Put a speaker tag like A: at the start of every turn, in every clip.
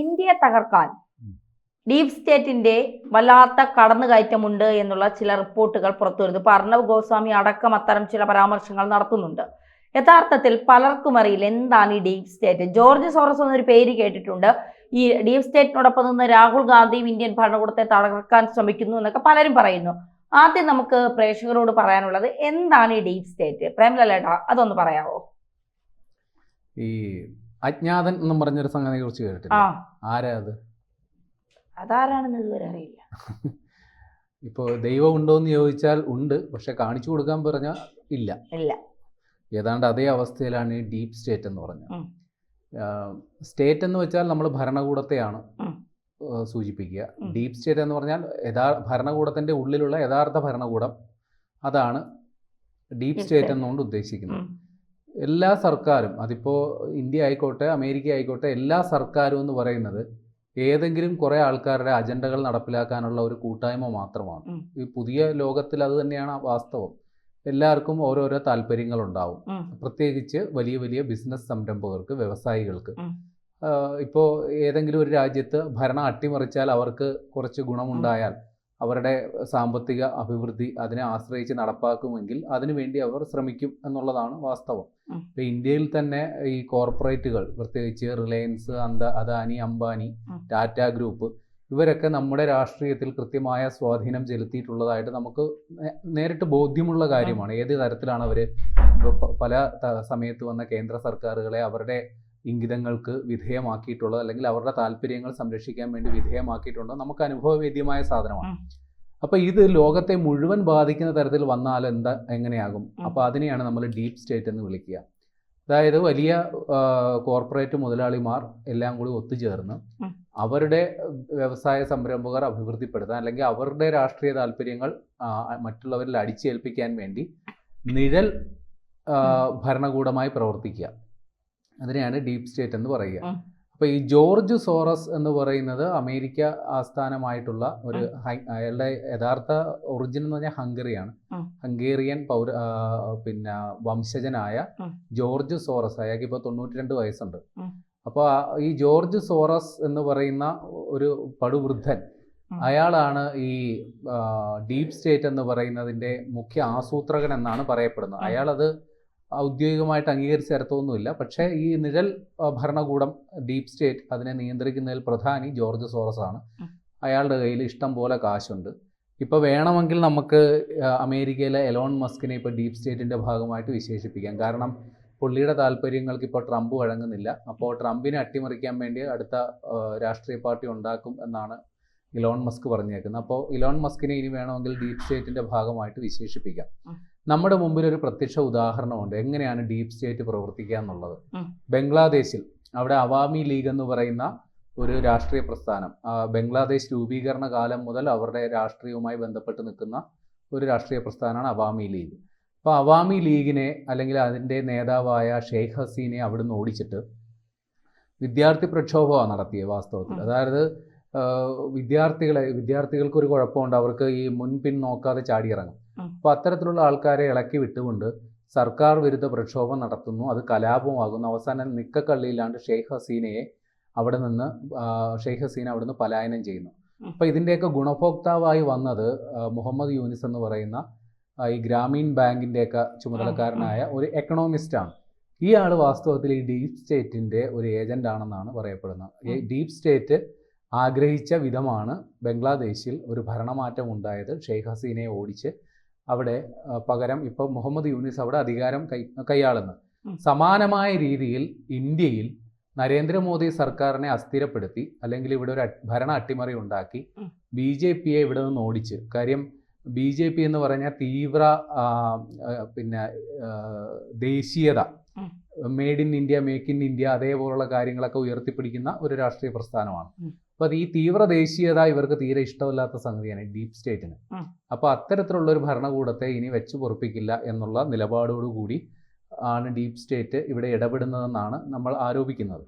A: ഇന്ത്യയെ തകർക്കാൻ ഡീപ് സ്റ്റേറ്റിന്റെ വല്ലാത്ത കടന്നുകയറ്റമുണ്ട് എന്നുള്ള ചില റിപ്പോർട്ടുകൾ പുറത്തുവരുന്നു. ഇപ്പൊ അർണവ് ഗോസ്വാമി അടക്കം അത്തരം ചില പരാമർശങ്ങൾ നടത്തുന്നുണ്ട്. യഥാർത്ഥത്തിൽ പലർക്കും അറിയില്ല എന്താണ് ഈ ഡീപ് സ്റ്റേറ്റ്. ജോർജ് സോറസ് എന്നൊരു പേര് കേട്ടിട്ടുണ്ട്. ഈ ഡീപ് സ്റ്റേറ്റിനോടൊപ്പം നിന്ന് രാഹുൽ ഗാന്ധിയും ഇന്ത്യൻ ഭരണകൂടത്തെ തകർക്കാൻ ശ്രമിക്കുന്നു എന്നൊക്കെ പലരും പറയുന്നു. ആദ്യം നമുക്ക് പ്രേക്ഷകരോട് പറയാനുള്ളത് എന്താണ് ഈ ഡീപ് സ്റ്റേറ്റ്? പ്രേംലലേട്ട അതൊന്ന് പറയാവോ?
B: ഈ അജ്ഞാതൻ എന്നും പറഞ്ഞൊരു സംഗതിയെ കുറിച്ച് കേട്ടിട്ടില്ല
A: ആ
B: ആരാ അത്
A: അതാരാണെന്ന് ഇതുവരെ അറിയില്ല
B: ഇപ്പോൾ ദൈവം ഉണ്ടോ എന്ന് ചോദിച്ചാൽ ഉണ്ട് പക്ഷെ കാണിച്ചു കൊടുക്കാൻ പറഞ്ഞാൽ ഇല്ല
A: ഇല്ല
B: ഏതാണ്ട് അതേ അവസ്ഥയിലാണ് ഈ ഡീപ് സ്റ്റേറ്റ് എന്ന് പറഞ്ഞത്
A: ഉം.
B: സ്റ്റേറ്റ് എന്ന് വെച്ചാൽ നമ്മൾ ഭരണകൂടത്തെയാണ്
A: ഉം.
B: സൂചിപ്പിക്കുക
A: ഉം.
B: ഡീപ് സ്റ്റേറ്റ് എന്ന് പറഞ്ഞാൽ യഥാ ഭരണകൂടത്തിന്റെ ഉള്ളിലുള്ള യഥാർത്ഥ ഭരണകൂടം അതാണ് ഡീപ്
A: Deep
B: സ്റ്റേറ്റ്
A: state.
B: എന്നുകൊണ്ട് ഉദ്ദേശിക്കുന്നത്
A: ഉം.
B: എല്ലാ സർക്കാരും അതിപ്പോൾ ഇന്ത്യ ആയിക്കോട്ടെ അമേരിക്ക ആയിക്കോട്ടെ എല്ലാ സർക്കാരും എന്ന് പറയുന്നത് ഏതെങ്കിലും കുറേ ആൾക്കാരുടെ അജണ്ടകൾ നടപ്പിലാക്കാനുള്ള ഒരു കൂട്ടായ്മ മാത്രമാണ്. ഈ പുതിയ ലോകത്തിൽ അത് തന്നെയാണ് വാസ്തവം. എല്ലാവർക്കും ഓരോരോ താല്പര്യങ്ങളുണ്ടാവും.
A: ഉണ്ടാവും
B: പ്രത്യേകിച്ച് വലിയ വലിയ ബിസിനസ് സംരംഭകർക്ക് വ്യവസായികൾക്ക്. ഇപ്പോൾ ഏതെങ്കിലും ഒരു രാജ്യത്ത് ഭരണം അട്ടിമറിച്ചാൽ അവർക്ക് കുറച്ച് ഗുണമുണ്ടായാൽ അവരുടെ സാമ്പത്തിക അഭിവൃദ്ധി അതിനെ ആശ്രയിച്ച് നടപ്പാക്കുമെങ്കിൽ അതിനുവേണ്ടി അവർ ശ്രമിക്കും എന്നുള്ളതാണ് വാസ്തവം. ഇപ്പൊ ഇന്ത്യയിൽ തന്നെ ഈ കോർപ്പറേറ്റുകൾ പ്രത്യേകിച്ച് റിലയൻസ് അന്ത അദാനി അംബാനി ടാറ്റ ഗ്രൂപ്പ് ഇവരൊക്കെ നമ്മുടെ രാഷ്ട്രീയത്തിൽ കൃത്യമായ സ്വാധീനം ചെലുത്തിയിട്ടുള്ളതായിട്ട് നമുക്ക് നേരിട്ട് ബോധ്യമുള്ള കാര്യമാണ്. ഏത് തരത്തിലാണ് അവർ പല സമയത്ത് വന്ന കേന്ദ്ര സർക്കാരുകളെ അവരുടെ ഇംഗിതങ്ങൾക്ക് വിധേയമാക്കിയിട്ടുള്ളത് അല്ലെങ്കിൽ അവരുടെ താല്പര്യങ്ങൾ സംരക്ഷിക്കാൻ വേണ്ടി വിധേയമാക്കിയിട്ടുണ്ടോ നമുക്ക് അനുഭവവേദ്യമായ സാധനമാണ്. അപ്പൊ ഇത് ലോകത്തെ മുഴുവൻ ബാധിക്കുന്ന തരത്തിൽ വന്നാൽ എന്താ എങ്ങനെയാകും? അപ്പൊ അതിനെയാണ് നമ്മൾ ഡീപ് സ്റ്റേറ്റ് എന്ന് വിളിക്കുക. അതായത് വലിയ കോർപ്പറേറ്റ് മുതലാളിമാർ എല്ലാം കൂടി ഒത്തുചേർന്ന് അവരുടെ വ്യവസായ സംരംഭകർ അഭിവൃദ്ധിപ്പെടുത്താൻ അല്ലെങ്കിൽ അവരുടെ രാഷ്ട്രീയ താല്പര്യങ്ങൾ മറ്റുള്ളവരിൽ അടിച്ചേൽപ്പിക്കാൻ വേണ്ടി നിഴൽ ഭരണകൂടമായി പ്രവർത്തിക്കുക. അതിനെയാണ് ഡീപ് സ്റ്റേറ്റ് എന്ന് പറയുക.
A: അപ്പൊ
B: അപ്പോൾ ഈ ജോർജ് സോറസ് എന്ന് പറയുന്നത് അമേരിക്ക ആസ്ഥാനമായിട്ടുള്ള ഒരു അയാളുടെ യഥാർത്ഥ ഒറിജിൻ എന്ന് പറഞ്ഞാൽ ഹംഗറിയാണ്. ഹംഗേറിയൻ പൗര പിന്നെ വംശജനായ ജോർജ് സോറസ് അയാൾക്ക് ഇപ്പോൾ തൊണ്ണൂറ്റി രണ്ട് വയസ്സുണ്ട്
A: അപ്പൊ
B: അപ്പോൾ ഈ ജോർജ് സോറസ് എന്ന് പറയുന്ന ഒരു പടുവൃദ്ധൻ അയാളാണ് ഈ ഡീപ് സ്റ്റേറ്റ് എന്ന് പറയുന്നതിന്റെ മുഖ്യ ആസൂത്രകൻ എന്നാണ് പറയപ്പെടുന്നത്. അയാളത് ഔദ്യോഗികമായിട്ട് അംഗീകരിച്ച തരത്തൊന്നുമില്ല. പക്ഷേ ഈ നിഴൽ ഭരണകൂടം ഡീപ് സ്റ്റേറ്റ് അതിനെ നിയന്ത്രിക്കുന്നതിൽ പ്രധാനി ജോർജ് സോറസ് ആണ് അയാളുടെ കയ്യിൽ ഇഷ്ടം പോലെ കാശുണ്ട്. ഇപ്പോൾ വേണമെങ്കിൽ നമുക്ക് അമേരിക്കയിലെ എലോൺ മസ്കിനെ ഇപ്പോൾ ഡീപ് സ്റ്റേറ്റിന്റെ ഭാഗമായിട്ട് വിശേഷിപ്പിക്കാം. കാരണം പുള്ളിയുടെ താല്പര്യങ്ങൾക്ക് ഇപ്പോൾ ട്രംപ് വഴങ്ങുന്നില്ല. അപ്പോൾ ട്രംപിനെ അട്ടിമറിക്കാൻ വേണ്ടി അടുത്ത രാഷ്ട്രീയ പാർട്ടി ഉണ്ടാക്കും എന്നാണ് ഇലോൺ മസ്ക് പറഞ്ഞേക്കുന്നത്. അപ്പോൾ ഇലോൺ മസ്കിനെ ഇനി വേണമെങ്കിൽ ഡീപ് സ്റ്റേറ്റിന്റെ ഭാഗമായിട്ട് വിശേഷിപ്പിക്കാം. നമ്മുടെ മുമ്പിൽ ഒരു പ്രത്യക്ഷ ഉദാഹരണമുണ്ട്. എങ്ങനെയാണ് ഡീപ് സ്റ്റേറ്റ് പ്രവർത്തിക്കുക എന്നുള്ളത്. ബംഗ്ലാദേശിൽ അവിടെ അവാമി ലീഗ് എന്ന് പറയുന്ന ഒരു രാഷ്ട്രീയ പ്രസ്ഥാനം ബംഗ്ലാദേശ് രൂപീകരണ കാലം മുതൽ അവരുടെ രാഷ്ട്രീയവുമായി ബന്ധപ്പെട്ട് നിൽക്കുന്ന ഒരു രാഷ്ട്രീയ പ്രസ്ഥാനമാണ് അവാമി ലീഗ്. അപ്പോൾ അവാമി ലീഗിനെ അല്ലെങ്കിൽ അതിന്റെ നേതാവായ ഷെയ്ഖ് ഹസീനെ അവിടുന്ന് ഓടിച്ചിട്ട് വിദ്യാർത്ഥി പ്രക്ഷോഭമാണ് നടത്തിയത് വാസ്തവത്തിൽ. അതായത് വിദ്യാർത്ഥികളെ വിദ്യാർത്ഥികൾക്ക് ഒരു കുഴപ്പമുണ്ട്. അവർക്ക് ഈ മുൻപിൻ നോക്കാതെ ചാടിയിറങ്ങും.
A: ഇറങ്ങും
B: അപ്പോൾ അത്തരത്തിലുള്ള ആൾക്കാരെ ഇളക്കി വിട്ടുകൊണ്ട് സർക്കാർ വിരുദ്ധ പ്രക്ഷോഭം നടത്തുന്നു. അത് കലാപമാകുന്നു. അവസാനം നിക്കക്കള്ളിയിലാണ്ട് ഷെയ്ഖ് ഹസീനയെ അവിടെ നിന്ന് ഷെയ്ഖ് ഹസീന അവിടെ നിന്ന് പലായനം ചെയ്യുന്നു.
A: അപ്പൊ
B: അപ്പോൾ ഇതിന്റെയൊക്കെ ഗുണഭോക്താവായി വന്നത് മുഹമ്മദ് യൂനിസ് എന്ന് പറയുന്ന ഈ ഗ്രാമീൺ ബാങ്കിന്റെയൊക്കെ ചുമതലക്കാരനായ ഒരു എക്കണോമിസ്റ്റ് ആണ്. ഈ ആൾ വാസ്തവത്തിൽ ഈ ഡീപ് സ്റ്റേറ്റിന്റെ ഒരു ഏജന്റ് ആണെന്നാണ് പറയപ്പെടുന്നത്. ഈ ഡീപ് സ്റ്റേറ്റ് ആഗ്രഹിച്ച വിധമാണ് ബംഗ്ലാദേശിൽ ഒരു ഭരണമാറ്റം ഉണ്ടായത് ഷെയ്ഖ് ഹസീനയെ ഓടിച്ച് അവിടെ പകരം ഇപ്പോൾ മുഹമ്മദ് യൂനിസ് അവിടെ അധികാരം കൈ
A: കൈയാളുന്നത്
B: സമാനമായ രീതിയിൽ ഇന്ത്യയിൽ നരേന്ദ്രമോദി സർക്കാരിനെ അസ്ഥിരപ്പെടുത്തി അല്ലെങ്കിൽ ഇവിടെ ഒരു ഭരണ അട്ടിമറി ഉണ്ടാക്കി. ബി ജെ പിയെ ഇവിടെ നിന്ന് ഓടിച്ച് കാര്യം ബി ജെ പി എന്ന് പറഞ്ഞാൽ തീവ്ര പിന്നെ ദേശീയത. Made in India make in India അതേപോലുള്ള കാര്യങ്ങളൊക്കെ ഉയർത്തിപ്പിടിക്കുന്ന ഒരു രാഷ്ട്രീയ പ്രസ്ഥാനമാണ്. അപ്പോൾ അത് ഈ തീവ്ര ദേശീയത ഇവർക്ക് തീരെ ഇഷ്ടമില്ലാത്ത സംഗതിയാണ് ഡീപ് സ്റ്റേറ്റിന്
A: അപ്പൊ
B: അപ്പോൾ അത്തരത്തിലുള്ള ഒരു ഭരണകൂടത്തെ ഇനി വെച്ചു പൊറപ്പിക്കില്ല എന്നുള്ള നിലപാടോടുകൂടി ആണ് ഡീപ് സ്റ്റേറ്റ് ഇവിടെ ഇടപെടുന്നതെന്നാണ് നമ്മൾ ആരോപിക്കുന്നത്.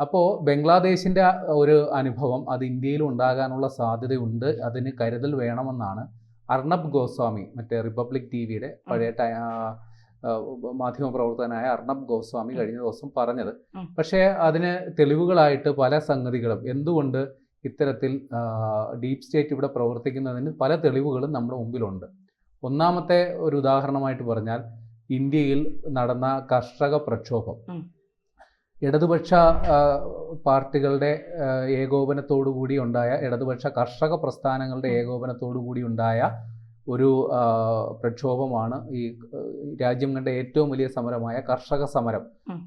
B: അപ്പോൾ ബംഗ്ലാദേശിന്റെ ഒരു അനുഭവം അത് ഇന്ത്യയിൽ ഉണ്ടാകാനുള്ള സാധ്യതയുണ്ട് അതിന് കരുതൽ വേണമെന്നാണ് അർണബ് ഗോസ്വാമി മറ്റേ റിപ്പബ്ലിക് ടി വിയുടെ പഴയ മാധ്യമപ്രവർത്തകനായ അർണബ് ഗോസ്വാമി കഴിഞ്ഞ ദിവസം പറഞ്ഞത്. പക്ഷേ അതിന് തെളിവുകളായിട്ട് പല സംഗതികളും എന്തുകൊണ്ട് ഇത്തരത്തിൽ ഡീപ് സ്റ്റേറ്റ് ഇവിടെ പ്രവർത്തിക്കുന്നതിന് പല തെളിവുകളും നമ്മുടെ മുമ്പിലുണ്ട്. ഒന്നാമത്തെ ഒരു ഉദാഹരണമായിട്ട് പറഞ്ഞാൽ ഇന്ത്യയിൽ നടന്ന കർഷക പ്രക്ഷോഭം. ഇടതുപക്ഷ പാർട്ടികളുടെ ഏകോപനത്തോടു കൂടി ഉണ്ടായ ഇടതുപക്ഷ കർഷക പ്രസ്ഥാനങ്ങളുടെ ഏകോപനത്തോടു കൂടി ഉണ്ടായ ഒരു പ്രക്ഷോഭമാണ് ഈ രാജ്യം കണ്ട ഏറ്റവും വലിയ സമരമായ കർഷക സമരം.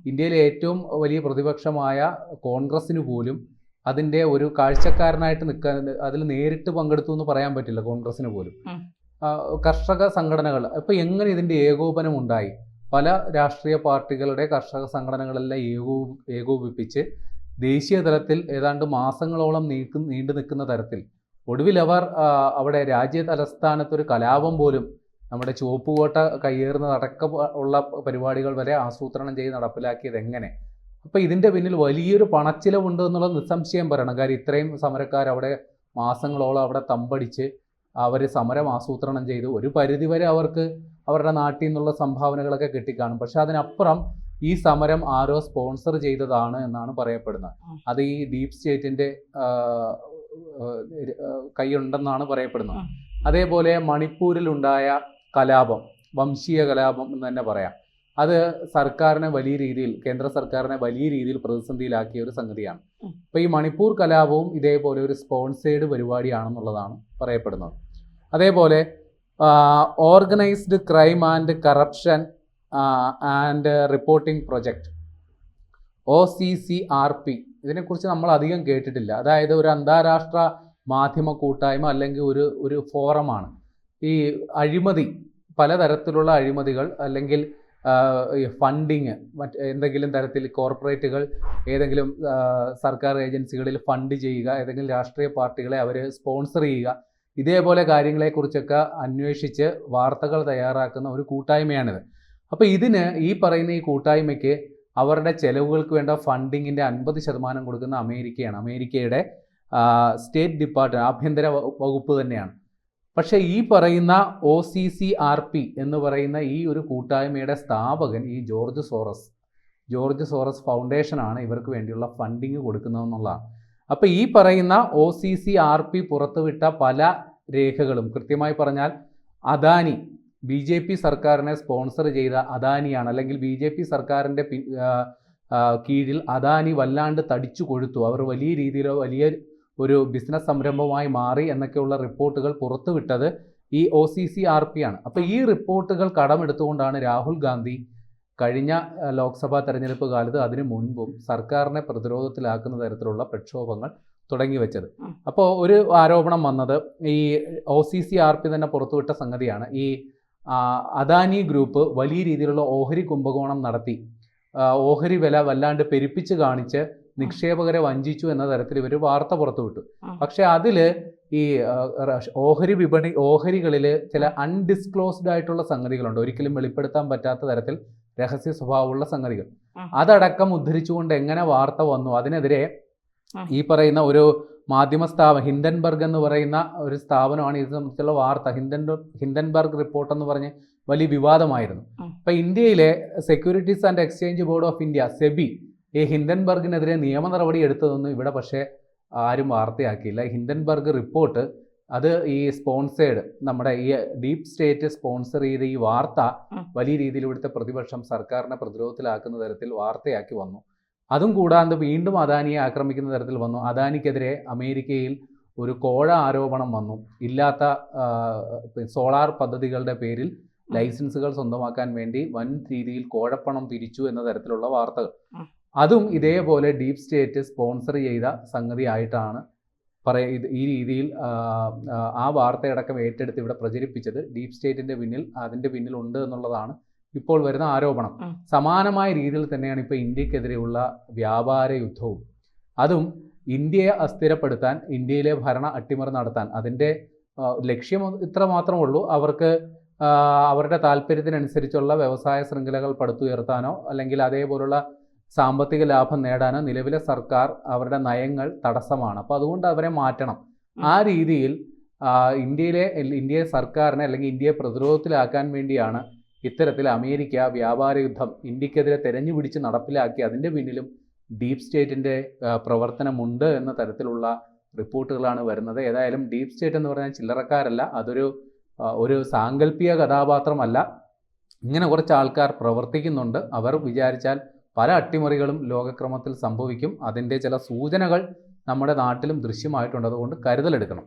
B: ഇന്ത്യയിലെ ഏറ്റവും വലിയ പ്രതിപക്ഷമായ കോൺഗ്രസിന് പോലും അതിന്റെ ഒരു കാഴ്ചക്കാരനായിട്ട് നിൽക്കാൻ അതിൽ നേരിട്ട് പങ്കെടുത്തു എന്ന് പറയാൻ പറ്റില്ല കോൺഗ്രസിന് പോലും. കർഷക സംഘടനകൾ ഇപ്പം എങ്ങനെ ഇതിന്റെ ഏകോപനം ഉണ്ടായി? പല രാഷ്ട്രീയ പാർട്ടികളുടെ കർഷക സംഘടനകളെല്ലാം ഏകോ ഏകോപിപ്പിച്ച് ദേശീയ തലത്തിൽ ഏതാണ്ട് മാസങ്ങളോളം നീക്കും നീണ്ടു നിൽക്കുന്ന തരത്തിൽ ഒടുവിൽ അവർ അവിടെ രാജ്യ തലസ്ഥാനത്ത് ഒരു കലാപം പോലും നമ്മുടെ ചുവപ്പുകോട്ട കയ്യേറുന്നതടക്കം ഉള്ള പരിപാടികൾ വരെ ആസൂത്രണം ചെയ്ത് നടപ്പിലാക്കിയത് എങ്ങനെ? അപ്പോൾ ഇതിന്റെ പിന്നിൽ വലിയൊരു പണച്ചിലവുണ്ട് എന്നുള്ള നിസ്സംശയം പറയണം. കാര്യം ഇത്രയും സമരക്കാർ അവിടെ മാസങ്ങളോളം അവിടെ തമ്പടിച്ച് അവർ സമരം ആസൂത്രണം ചെയ്തു ഒരു പരിധിവരെ അവർക്ക് അവരുടെ നാട്ടിൽ നിന്നുള്ള സംഭാവനകളൊക്കെ കിട്ടിക്കാണും. പക്ഷെ അതിനപ്പുറം ഈ സമരം ആരോ സ്പോൺസർ ചെയ്തതാണ് എന്നാണ് പറയപ്പെടുന്നത്. അത് ഈ ഡീപ് സ്റ്റേറ്റിന്റെ കൈയുണ്ടെന്നാണ് പറയപ്പെടുന്നത്. അതേപോലെ മണിപ്പൂരിലുണ്ടായ കലാപം വംശീയ കലാപം എന്ന് തന്നെ പറയാം. അത് സർക്കാരിനെ വലിയ രീതിയിൽ കേന്ദ്ര സർക്കാരിനെ വലിയ രീതിയിൽ പ്രതിസന്ധിയിലാക്കിയ ഒരു സംഗതിയാണ്.
A: അപ്പൊ
B: അപ്പോൾ ഈ മണിപ്പൂർ കലാപവും ഇതേപോലെ ഒരു സ്പോൺസേഡ് പരിപാടിയാണെന്നുള്ളതാണ് പറയപ്പെടുന്നത്. അതേപോലെ organised crime and corruption and reporting project O C C R P ഇതിനെക്കുറിച്ച് നമ്മൾ അധികം കേട്ടിട്ടില്ല. അതായത് ഒരു അന്താരാഷ്ട്ര മാധ്യമ കൂട്ടായ്മ അല്ലെങ്കിൽ ഒരു ഒരു ഫോറമാണ്. ഈ അഴിമതി പലതരത്തിലുള്ള അഴിമതികൾ അല്ലെങ്കിൽ ഫണ്ടിങ് മറ്റ് എന്തെങ്കിലും തരത്തിൽ കോർപ്പറേറ്റുകൾ ഏതെങ്കിലും സർക്കാർ ഏജൻസികളിൽ ഫണ്ട് ചെയ്യുക ഏതെങ്കിലും രാഷ്ട്രീയ പാർട്ടികളെ അവർ സ്പോൺസർ ചെയ്യുക ഇതേപോലെ കാര്യങ്ങളെക്കുറിച്ചൊക്കെ അന്വേഷിച്ച് വാർത്തകൾ തയ്യാറാക്കുന്ന ഒരു കൂട്ടായ്മയാണിത്. അപ്പോൾ ഇതിന് ഈ പറയുന്ന ഈ കൂട്ടായ്മയ്ക്ക് അവരുടെ ചെലവുകൾക്ക് വേണ്ട ഫണ്ടിങ്ങിന്റെ അൻപത് ശതമാനം കൊടുക്കുന്ന അമേരിക്കയാണ്. അമേരിക്കയുടെ സ്റ്റേറ്റ് ഡിപ്പാർട്ട്മെന്റ് ആഭ്യന്തര വകുപ്പ് തന്നെയാണ്. പക്ഷേ ഈ പറയുന്ന O C C R P എന്ന് പറയുന്ന ഈ ഒരു കൂട്ടായ്മയുടെ സ്ഥാപകൻ ഈ ജോർജ് സോറസ് ജോർജ് സോറസ് ഫൗണ്ടേഷനാണ് ഇവർക്ക് വേണ്ടിയുള്ള ഫണ്ടിങ് കൊടുക്കുന്നതെന്നുള്ളതാണ് അപ്പോൾ ഈ പറയുന്ന O C C R P പുറത്തുവിട്ട പല രേഖകളും കൃത്യമായി പറഞ്ഞാൽ അദാനി ബി ജെ പി സർക്കാരിനെ സ്പോൺസർ ചെയ്ത അദാനിയാണ്. അല്ലെങ്കിൽ ബി ജെ പി സർക്കാരിന്റെ കീഴിൽ അദാനി വല്ലാണ്ട് തടിച്ചു കൊഴുത്തു. അവർ വലിയ രീതിയിൽ വലിയ ഒരു ബിസിനസ് സംരംഭമായി മാറി എന്നൊക്കെയുള്ള റിപ്പോർട്ടുകൾ പുറത്തുവിട്ടത് ഈ O C C R P ആണ്. അപ്പോൾ ഈ റിപ്പോർട്ടുകൾ കടമെടുത്തുകൊണ്ടാണ് രാഹുൽ ഗാന്ധി കഴിഞ്ഞ ലോക്സഭാ തെരഞ്ഞെടുപ്പ് കാലത്ത് അതിനു മുൻപും സർക്കാരിനെ പ്രതിരോധത്തിലാക്കുന്ന തരത്തിലുള്ള പ്രക്ഷോഭങ്ങൾ തുടങ്ങി വെച്ചത്. അപ്പോൾ ഒരു ആരോപണം വന്നത് ഈ O C C R P തന്നെ പുറത്തുവിട്ട സംഗതിയാണ്. ഈ അദാനി ഗ്രൂപ്പ് വലിയ രീതിയിലുള്ള ഓഹരി കുംഭകോണം നടത്തി. ഓഹരി വില വല്ലാണ്ട് പെരുപ്പിച്ച് കാണിച്ച് നിക്ഷേപകരെ വഞ്ചിച്ചു എന്ന തരത്തിൽ ഇവർ വാർത്ത പുറത്തുവിട്ടു പക്ഷെ അതിൽ ഈ ഓഹരി വിപണി ഓഹരികളിൽ ചില അൺഡിസ്ക്ലോസ്ഡ് ആയിട്ടുള്ള സംഗതികളുണ്ട്. ഒരിക്കലും വെളിപ്പെടുത്താൻ പറ്റാത്ത തരത്തിൽ രഹസ്യ സ്വഭാവമുള്ള സംഗതികൾ. അതടക്കം ഉദ്ധരിച്ചുകൊണ്ട് എങ്ങനെ വാർത്ത വന്നു? അതിനെതിരെ ഈ പറയുന്ന ഒരു മാധ്യമ സ്ഥാപനം ഹിൻഡൻബർഗ് എന്ന് പറയുന്ന ഒരു സ്ഥാപനമാണ്. ഇത് സംബന്ധിച്ചുള്ള വാർത്ത ഹിൻഡൻ ഹിൻഡൻബർഗ് റിപ്പോർട്ട് എന്ന് പറഞ്ഞ് വലിയ വിവാദമായിരുന്നു.
A: അപ്പൊ
B: അപ്പം ഇന്ത്യയിലെ securities and exchange board of India SEBI ഈ ഹിൻഡൻബർഗിനെതിരെ നിയമ നടപടി എടുത്തതൊന്നും ഇവിടെ പക്ഷേ ആരും വാർത്തയാക്കിയില്ല. ഹിൻഡൻബർഗ് റിപ്പോർട്ട് അത് ഈ സ്പോൺസേഡ് നമ്മുടെ ഈ ഡീപ് സ്റ്റേറ്റ് സ്പോൺസർ ചെയ്ത ഈ വാർത്ത വലിയ രീതിയിൽ ഇവിടുത്തെ പ്രതിപക്ഷം സർക്കാരിനെ പ്രതിരോധത്തിലാക്കുന്ന തരത്തിൽ വാർത്തയാക്കി വന്നു. അതും കൂടാതെ വീണ്ടും അദാനിയെ ആക്രമിക്കുന്ന തരത്തിൽ വന്നു. അദാനിക്കെതിരെ അമേരിക്കയിൽ ഒരു കോഴ ആരോപണം വന്നു. ഇല്ലാത്ത സോളാർ പദ്ധതികളുടെ പേരിൽ ലൈസൻസുകൾ സ്വന്തമാക്കാൻ വേണ്ടി വൻ രീതിയിൽ കോഴപ്പണം പിരിച്ചു എന്ന തരത്തിലുള്ള വാർത്തകൾ. അതും ഇതേപോലെ ഡീപ് സ്റ്റേറ്റ് സ്പോൺസർ ചെയ്ത സംഗതിയായിട്ടാണ് പറയ ഇത് ഈ രീതിയിൽ ആ വാർത്തയടക്കം ഏറ്റെടുത്ത് ഇവിടെ പ്രചരിപ്പിച്ചത്. ഡീപ് സ്റ്റേറ്റിന്റെ പിന്നിൽ അതിന്റെ പിന്നിലുണ്ട് എന്നുള്ളതാണ് ഇപ്പോൾ വരുന്ന ആരോപണം. സമാനമായ രീതിയിൽ തന്നെയാണ് ഇപ്പോൾ ഇന്ത്യക്കെതിരെയുള്ള വ്യാപാര യുദ്ധവും. അതും ഇന്ത്യയെ അസ്ഥിരപ്പെടുത്താൻ ഇന്ത്യയിലെ ഭരണ അട്ടിമറി നടത്താൻ. അതിന്റെ ലക്ഷ്യം ഇത്ര മാത്രമേ ഉള്ളൂ. അവർക്ക് അവരുടെ താല്പര്യത്തിനനുസരിച്ചുള്ള വ്യവസായ ശൃംഖലകൾ പടുത്തുയർത്താനോ അല്ലെങ്കിൽ അതേപോലുള്ള സാമ്പത്തിക ലാഭം നേടാനോ നിലവിലെ സർക്കാർ അവരുടെ നയങ്ങൾ തടസ്സമാണ്. അപ്പോൾ അതുകൊണ്ട് അവരെ മാറ്റണം. ആ രീതിയിൽ ഇന്ത്യയിലെ ഇന്ത്യയെ സർക്കാരിനെ അല്ലെങ്കിൽ ഇന്ത്യയെ പ്രതിരോധത്തിലാക്കാൻ വേണ്ടിയാണ് ഇത്തരത്തിൽ അമേരിക്ക വ്യാപാര യുദ്ധം ഇന്ത്യക്കെതിരെ തെരഞ്ഞു പിടിച്ച് നടപ്പിലാക്കി അതിന്റെ പിന്നിലും ഡീപ് സ്റ്റേറ്റിന്റെ പ്രവർത്തനമുണ്ട് എന്ന തരത്തിലുള്ള റിപ്പോർട്ടുകളാണ് വരുന്നത്. ഏതായാലും ഡീപ് സ്റ്റേറ്റ് എന്ന് പറഞ്ഞാൽ ചില്ലറക്കാരല്ല അതൊരു ഒരു സാങ്കല്പിക കഥാപാത്രമല്ല. ഇങ്ങനെ കുറച്ച് ആൾക്കാർ പ്രവർത്തിക്കുന്നുണ്ട്. അവർ വിചാരിച്ചാൽ പല അട്ടിമറികളും ലോകക്രമത്തിൽ സംഭവിക്കും. അതിന്റെ ചില സൂചനകൾ നമ്മുടെ നാട്ടിലും ദൃശ്യമായിട്ടുണ്ട്. അതുകൊണ്ട് കരുതലെടുക്കണം.